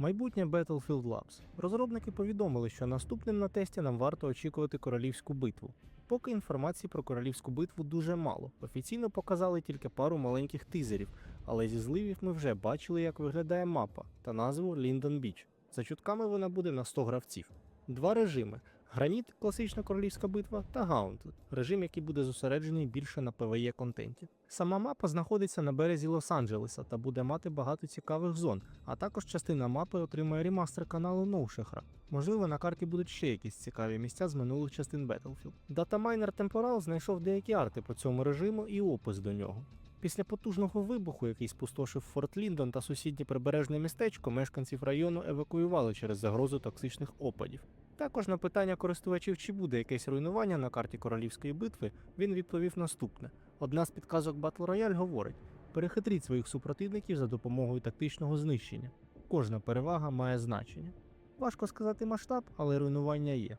Майбутнє Battlefield Labs. Розробники повідомили, що наступним на тесті нам варто очікувати королівську битву. Поки інформації про королівську битву дуже мало. Офіційно показали тільки пару маленьких тизерів, але зі зливів ми вже бачили, як виглядає мапа та назву Ліндон Біч. За чутками вона буде на 100 гравців. Два режими: Граніт, класична королівська битва, та Gauntlet, режим, який буде зосереджений більше на PvE контенті. Сама мапа знаходиться на березі Лос-Анджелеса та буде мати багато цікавих зон, а також частина мапи отримає ремастер каналу Ноушехра. Можливо, на карті будуть ще якісь цікаві місця з минулих частин Battlefield. Датамайнер Temporal знайшов деякі арти по цьому режиму і опис до нього. Після потужного вибуху, який спустошив Форт Ліндон та сусіднє прибережне містечко, мешканців району евакуювали через загрозу токсичних опадів. Також на питання користувачів, чи буде якесь руйнування на карті королівської битви, він відповів наступне: одна з підказок Battle Royale говорить: перехитріть своїх супротивників за допомогою тактичного знищення. Кожна перевага має значення. Важко сказати масштаб, але руйнування є.